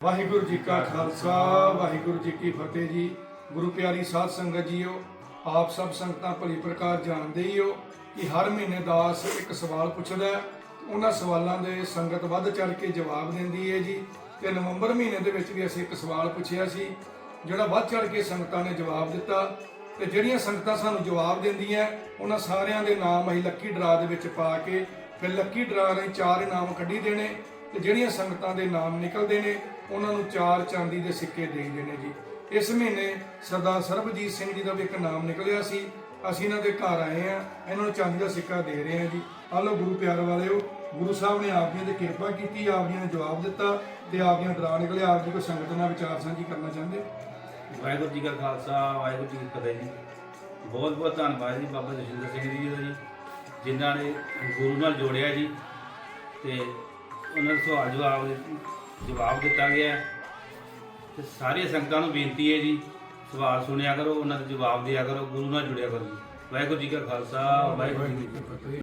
ਵਾਹਿਗੁਰੂ ਜੀ ਕਾ ਖਾਲਸਾ, ਵਾਹਿਗੁਰੂ ਜੀ ਕੀ ਫਤਿਹ ਜੀ। ਗੁਰੂ ਪਿਆਰੀ ਸਾਧ ਸੰਗਤ ਜੀਓ, ਆਪ ਸਭ ਸੰਗਤਾਂ ਭਲੀ ਪ੍ਰਕਾਰ ਜਾਣਦੇ ਹੀ ਹੋ ਕਿ ਹਰ ਮਹੀਨੇ ਦਾਸ ਇੱਕ ਸਵਾਲ ਪੁੱਛਦਾ ਉਹਨਾਂ ਸਵਾਲਾਂ ਦੇ ਸੰਗਤ ਵੱਧ ਚੜ ਕੇ ਜਵਾਬ ਦਿੰਦੀ ਹੈ ਜੀ। ਤੇ ਨਵੰਬਰ ਮਹੀਨੇ ਦੇ ਵਿੱਚ ਵੀ ਅਸੀਂ ਇੱਕ ਸਵਾਲ ਪੁੱਛਿਆ ਸੀ, ਜਿਹੜਾ ਵੱਧ ਚੜ ਕੇ ਸੰਗਤਾਂ ਨੇ ਜਵਾਬ ਦਿੱਤਾ। ਤੇ ਜਿਹੜੀਆਂ ਸੰਗਤਾਂ ਸਾਨੂੰ ਜਵਾਬ ਦਿੰਦੀਆਂ, ਉਹਨਾਂ ਸਾਰਿਆਂ ਦੇ ਨਾਮ ਅਸੀਂ ਲੱਕੀ ਡਰਾ ਦੇ ਵਿੱਚ ਪਾ ਕੇ ਫਿਰ ਲੱਕੀ ਡਰਾ ਰਾਹੀਂ ਚਾਰ ਇਨਾਮ ਕੱਢੀ ਦੇਣੇ। ਤੇ ਜਿਹੜੀਆਂ ਸੰਗਤਾਂ ਦੇ ਨਾਮ ਨਿਕਲਦੇ ਨੇ, ਉਹਨਾਂ ਨੂੰ ਚਾਰ ਚਾਂਦੀ ਦੇ ਸਿੱਕੇ ਦੇ ਨੇ ਜੀ। ਇਸ ਮਹੀਨੇ ਸਰਦਾਰ ਸਰਬਜੀਤ ਸਿੰਘ ਜੀ ਦਾ ਵੀ ਇੱਕ ਨਾਮ ਨਿਕਲਿਆ ਸੀ। ਅਸੀਂ ਇਹਨਾਂ ਦੇ ਘਰ ਆਏ ਆ ਇਹਨਾਂ ਨੂੰ ਚਾਂਦੀ ਦਾ ਸਿੱਕਾ ਦੇ ਰਹੇ ਆ ਜੀ। ਆਹ ਲਓ ਗੁਰੂ ਪਿਆਰ ਵਾਲਿਓ, ਗੁਰੂ ਸਾਹਿਬ ਨੇ ਆਪ ਜੀ ਦੀ ਕਿਰਪਾ ਕੀਤੀ, ਆਪ ਜੀ ਨੇ ਜਵਾਬ ਦਿੱਤਾ ਤੇ ਆਪ ਦੀਆਂ ਡਰਾ ਨਿਕਲਿਆ। ਆਪ ਜੀ ਕੋਈ ਸੰਗਤ ਨਾਲ ਵਿਚਾਰ ਸਾਂਝੀ ਕਰਨਾ ਚਾਹੁੰਦੇ? ਵਾਹਿਗੁਰੂ ਜੀ ਕਾ ਖਾਲਸਾ, ਵਾਹਿਗੁਰੂ ਜੀ ਕੀ ਫਤਿਹ ਜੀ। ਬਹੁਤ ਬਹੁਤ ਧੰਨਵਾਦ ਜੀ ਬਾਬਾ ਜਸ਼ਿੰਦਰ ਸਿੰਘ ਜੀ ਦਾ ਜੀ, ਜਿਨ੍ਹਾਂ ਨੇ ਗੁਰੂ ਨਾਲ ਜੋੜਿਆ ਜੀ ਤੇ ਉਹਨਾਂ ਦੇ ਸਵਾਲ ਜਵਾਬ ਜਵਾਬ ਦਿੱਤਾ ਗਿਆ ਹੈ। ਤੇ ਸਾਰੀਆਂ ਸੰਗਤਾਂ ਨੂੰ ਬੇਨਤੀ ਹੈ ਜੀ, ਸਵਾਲ ਸੁਣਿਆ ਕਰੋ, ਉਹਨਾਂ ਦੇ ਜਵਾਬ ਦਿਆ ਕਰੋ, ਗੁਰੂ ਨਾਲ ਜੁੜਿਆ ਕਰੋ ਵਾਹਿਗੁਰੂ ਜੀ ਕਾ ਖਾਲਸਾ, ਵਾਹਿਗੁਰੂ ਜੀ ਕੀ ਫਤਿਹ